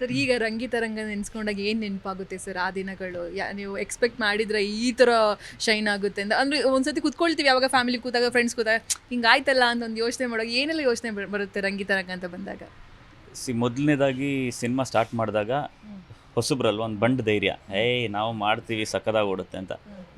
Sir, ಈಗ ರಂಗಿತರಂಗ ನೆನ್ಸ್ಕೊಂಡಾಗ ಏನು ನೆನಪಾಗುತ್ತೆ ಸರ್ ಆ ದಿನಗಳು? ನೀವು ಎಕ್ಸ್ಪೆಕ್ಟ್ ಮಾಡಿದ್ರೆ ಈ ಥರ ಶೈನ್ ಆಗುತ್ತೆ ಅಂತ. ಅಂದರೆ ಒಂದ್ಸತಿ ಕುತ್ಕೊಳ್ತೀವಿ, ಯಾವಾಗ ಫ್ಯಾಮಿಲಿ ಕೂತಾಗ ಫ್ರೆಂಡ್ಸ್ ಕೂತಾಗ ಹಿಂಗಾಯ್ತಲ್ಲ ಅಂತ ಒಂದು ಯೋಚನೆ ಮಾಡೋಕೆ ಏನೆಲ್ಲ ಯೋಚನೆ ಬರುತ್ತೆ ರಂಗಿತರಂಗ ಅಂತ ಬಂದಾಗ? ಸಿ, ಮೊದಲನೇದಾಗಿ ಸಿನಿಮಾ ಸ್ಟಾರ್ಟ್ ಮಾಡಿದಾಗ ಹೊಸಬ್ರಲ್ವ, ಒಂದು ಬಂಡ್ ಧೈರ್ಯ. ಏಯ್, ನಾವು ಮಾಡ್ತೀವಿ ಸಕ್ಕದಾಗ ಓಡುತ್ತೆ ಅಂತ.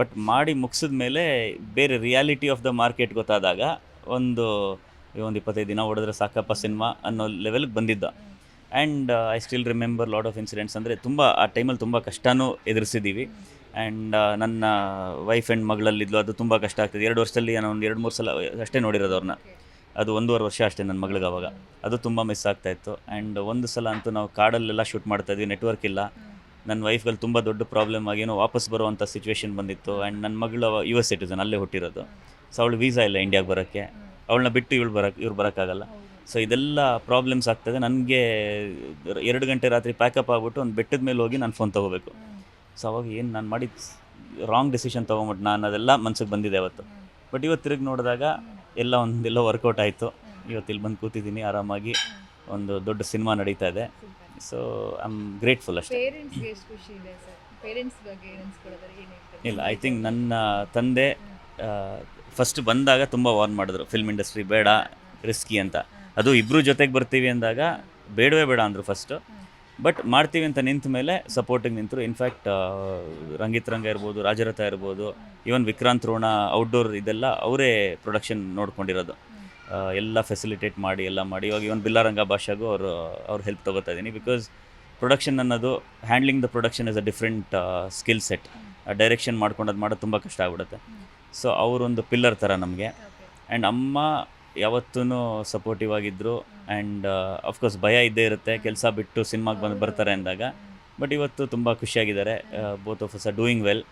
ಬಟ್ ಮಾಡಿ ಮುಗಿಸಿದ ಮೇಲೆ ಬೇರೆ ರಿಯಾಲಿಟಿ ಆಫ್ ದ ಮಾರ್ಕೆಟ್ ಗೊತ್ತಾದಾಗ ಒಂದು ಒಂದು ಇಪ್ಪತ್ತೈದು ದಿನ ಹೊಡೆದ್ರೆ ಸಾಕಪ್ಪ ಸಿನಿಮಾ ಅನ್ನೋ ಲೆವೆಲ್ಗೆ ಬಂದಿದ್ದ. And I still remember lot of incidents ಅಂದರೆ ತುಂಬ, ಆ ಟೈಮಲ್ಲಿ ತುಂಬ ಕಷ್ಟನೂ ಎದುರಿಸಿದ್ದೀವಿ ಆ್ಯಂಡ್ ನನ್ನ ವೈಫ್ ಆ್ಯಂಡ್ ಮಗಳಲ್ಲಿದ್ಲು, ಅದು ತುಂಬ ಕಷ್ಟ ಆಗ್ತದೆ. ಎರಡು ವರ್ಷದಲ್ಲಿ ನಾನು ಒಂದು ಎರಡು ಮೂರು ಸಲ, ಅಷ್ಟೇ ನೋಡಿರೋದು ಅವ್ರನ್ನ. ಅದು ಒಂದೂವರೆ ವರ್ಷ ಅಷ್ಟೇ ನನ್ನ ಮಗಳಿಗೆ ಅವಾಗ. ಅದು ತುಂಬ ಮಿಸ್ ಆಗ್ತಾ ಇತ್ತು. ಆ್ಯಂಡ್ ಒಂದು ಸಲ ಅಂತೂ ನಾವು ಕಾಡಲ್ಲೆಲ್ಲ ಶೂಟ್ ಮಾಡ್ತಾ ಇದ್ವಿ ನೆಟ್ವರ್ಕ್ ಇಲ್ಲ. ನನ್ನ ವೈಫ್ಗಳು ತುಂಬ ದೊಡ್ಡ ಪ್ರಾಬ್ಲಮ್ ಆಗೇನೋ ವಾಪಸ್ ಬರುವಂಥ ಸಿಚುವೇಶನ್ ಬಂದಿತ್ತು. ಆ್ಯಂಡ್ ನನ್ನ ಮಗಳು ಯು ಎಸ್ ಸಿಟಿಸನ್ ಅಲ್ಲೇ ಹುಟ್ಟಿರೋದು. ಸೊ ಅವಳು ವೀಸಾ ಇಲ್ಲ ಇಂಡಿಯಾಗೆ ಬರೋಕ್ಕೆ. ಅವಳನ್ನ ಬಿಟ್ಟು ಇವಳು ಬರೋಕ್ಕೆ ಇವ್ರು ಬರೋಕ್ಕಾಗಲ್ಲ. ಸೊ ಇದೆಲ್ಲ ಪ್ರಾಬ್ಲಮ್ಸ್ ಆಗ್ತದೆ. ನನಗೆ ಎರಡು ಗಂಟೆ ರಾತ್ರಿ ಪ್ಯಾಕಪ್ ಆಗ್ಬಿಟ್ಟು ಒಂದು ಬೆಟ್ಟದ ಮೇಲೆ ಹೋಗಿ ನಾನು ಫೋನ್ ತೊಗೋಬೇಕು. ಸೊ ಅವಾಗ ಏನು ನಾನು ಮಾಡಿದ ರಾಂಗ್ ಡಿಸಿಷನ್ ತೊಗೊಂಬಿಟ್ಟು ನಾನು ಅದೆಲ್ಲ ಮನ್ಸಿಗೆ ಬಂದಿದೆ ಅವತ್ತು. ಬಟ್ ಇವತ್ತು ತಿರುಗಿ ನೋಡಿದಾಗ ಎಲ್ಲ ಒಂದೆಲ್ಲ ವರ್ಕೌಟ್ ಆಯಿತು. ಇವತ್ತು ಇಲ್ಲಿ ಬಂದು ಕೂತಿದ್ದೀನಿ ಆರಾಮಾಗಿ. ಒಂದು ದೊಡ್ಡ ಸಿನಿಮಾ ನಡೀತಾ ಇದೆ. ಸೊ ಐ ಆಮ್ ಗ್ರೇಟ್ಫುಲ್ ಅಷ್ಟೇ ಇಲ್ಲ ಐ ಥಿಂಕ್ ನನ್ನ ತಂದೆ ಫಸ್ಟ್ ಬಂದಾಗ ತುಂಬ ವಾರ್ನ್ ಮಾಡಿದ್ರು ಫಿಲ್ಮ್ ಇಂಡಸ್ಟ್ರಿ ಬೇಡ ರಿಸ್ಕಿ ಅಂತ. ಅದು ಇಬ್ಬರು ಜೊತೆಗೆ ಬರ್ತೀವಿ ಅಂದಾಗ ಬೇಡವೇ ಬೇಡ ಅಂದರು ಫಸ್ಟು ಬಟ್ ಮಾಡ್ತೀವಿ ಅಂತ ನಿಂತ ಮೇಲೆ ಸಪೋರ್ಟಿಗೆ ನಿಂತರು. ಇನ್ಫ್ಯಾಕ್ಟ್ ರಂಗಿತರಂಗ ಇರ್ಬೋದು ರಾಜರಥ ಇರ್ಬೋದು ಈವನ್ ವಿಕ್ರಾಂತ್ ರೋಣ ಔಟ್ಡೋರ್ ಇದೆಲ್ಲ ಅವರೇ ಪ್ರೊಡಕ್ಷನ್ ನೋಡ್ಕೊಂಡಿರೋದು. ಎಲ್ಲ ಫೆಸಿಲಿಟೇಟ್ ಮಾಡಿ ಎಲ್ಲ ಮಾಡಿ. ಇವಾಗ ಇವನ್ ಬಿಲ್ಲಾರಂಗ ಭಾಷೆಗೂ ಅವರು ಅವ್ರ ಹೆಲ್ಪ್ ತೊಗೋತಾ ಇದ್ದೀನಿ ಬಿಕಾಸ್ ಪ್ರೊಡಕ್ಷನ್ ಅನ್ನೋದು handling the production is a different skill set direction ಮಾಡ್ಕೊಂಡು ಅದು ಮಾಡೋದು ತುಂಬ ಕಷ್ಟ ಆಗ್ಬಿಡುತ್ತೆ. ಸೊ ಅವರೊಂದು ಪಿಲ್ಲರ್ ಥರ ನಮಗೆ. ಆ್ಯಂಡ್ ಅಮ್ಮ ಯಾವತ್ತೂ ಸಪೋರ್ಟಿವ್ ಆಗಿದ್ದರು ಆ್ಯಂಡ್ ಅಫ್ಕೋರ್ಸ್ ಭಯ ಇದ್ದೇ ಇರುತ್ತೆ. ಕೆಲಸ ಬಿಟ್ಟು ಸಿನಿಮಾಗೆ ಬಂದು ಬರ್ತಾರೆ ಅಂದಾಗ. ಬಟ್ ಇವತ್ತು ತುಂಬ ಖುಷಿಯಾಗಿದ್ದಾರೆ. Both of us doing well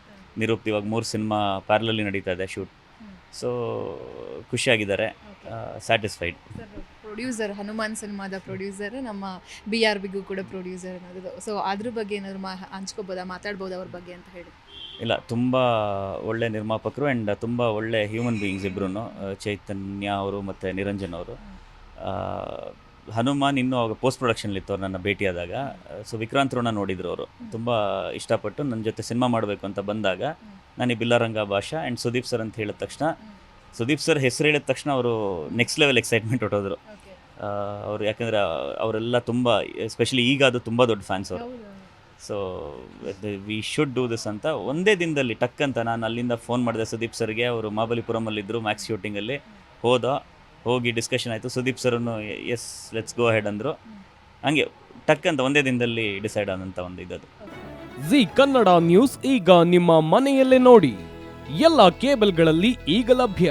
ನಿರೂಪ್ತಿ ಇವಾಗ ಮೂರು ಸಿನಿಮಾ ಪ್ಯಾರಲಲ್ಲಿ ನಡೀತಾ ಇದೆ shoot so ಖುಷಿಯಾಗಿದ್ದಾರೆ. Satisfied sir. Producer Hanuman ಸಿನಿಮಾದ ಪ್ರೊಡ್ಯೂಸರ್ ನಮ್ಮ ಬಿ ಆರ್ ಬಿಗೂ ಕೂಡ ಪ್ರೊಡ್ಯೂಸರ್ ಅನ್ನೋದು. ಸೊ ಅದ್ರ ಬಗ್ಗೆ ಏನಾದ್ರು ಮಾ ಹಂಚ್ಕೋಬೋದಾ ಮಾತಾಡ್ಬೋದು ಅವ್ರ ಬಗ್ಗೆ ಅಂತ ಹೇಳಿ. ಇಲ್ಲ ತುಂಬ ಒಳ್ಳೆ ನಿರ್ಮಾಪಕರು ಆ್ಯಂಡ್ ತುಂಬ ಒಳ್ಳೆ ಹ್ಯೂಮನ್ ಬೀಯಿಂಗ್ಸ್ ಇಬ್ಬರೂ ಚೈತನ್ಯ ಅವರು ಮತ್ತು ನಿರಂಜನ್ ಅವರು. ಹನುಮಾನ್ ಇನ್ನೂ ಅವಾಗ ಪೋಸ್ಟ್ ಪ್ರೊಡಕ್ಷನ್ಲಿತ್ತು ಅವ್ರು ನನ್ನ ಭೇಟಿಯಾದಾಗ ಸೊ ವಿಕ್ರಾಂತ್ ರೋಣ ನೋಡಿದ್ರು ಅವರು. ತುಂಬ ಇಷ್ಟಪಟ್ಟು ನನ್ನ ಜೊತೆ ಸಿನಿಮಾ ಮಾಡಬೇಕು ಅಂತ ಬಂದಾಗ ನಾನು ಈ ಬಿಲ್ಲಾರಂಗ ಭಾಷಾ ಆ್ಯಂಡ್ ಸುದೀಪ್ ಸರ್ ಅಂತ ಹೇಳಿದ ತಕ್ಷಣ ಸುದೀಪ್ ಸರ್ ಹೆಸರು ಹೇಳಿದ ತಕ್ಷಣ ಅವರು ನೆಕ್ಸ್ಟ್ ಲೆವೆಲ್ ಎಕ್ಸೈಟ್ಮೆಂಟ್ ಹೊಟ್ಟೋದ್ರು ಅವರು ಯಾಕಂದರೆ ಅವರೆಲ್ಲ ತುಂಬ ಎಸ್ಪೆಷಲಿ ಈಗ ಅದು ತುಂಬ ದೊಡ್ಡ ಫ್ಯಾನ್ಸ್ ಅವರು. So we should do this ಅಂತ ಒಂದೇ ದಿನದಲ್ಲಿ ಟಕ್ ಅಂತ ನಾನು ಅಲ್ಲಿಂದ ಫೋನ್ ಮಾಡಿದೆ ಸುದೀಪ್ ಸರ್ಗೆ. ಅವರು ಮಹಾಬಲಿಪುರಮಲ್ಲಿದ್ದರು ಮ್ಯಾಕ್ಸ್ ಶೂಟಿಂಗಲ್ಲಿ ಹೋದ ಹೋಗಿ ಡಿಸ್ಕಷನ್ ಆಯಿತು. ಸುದೀಪ್ ಸರನ್ನು ಎಸ್ ಲೆಟ್ಸ್ ಗೋ ಹೆಡ್ ಅಂದರು. ಹಂಗೆ ಟಕ್ ಅಂತ ಒಂದೇ ದಿನದಲ್ಲಿ ಡಿಸೈಡ್ ಆದಂತ ಒಂದು ಇದದು ಜಿ ಕನ್ನಡ ನ್ಯೂಸ್ ಈಗ ನಿಮ್ಮ ಮನೆಯಲ್ಲೇ ನೋಡಿ. ಎಲ್ಲ ಕೇಬಲ್ಗಳಲ್ಲಿ ಈಗ ಲಭ್ಯ.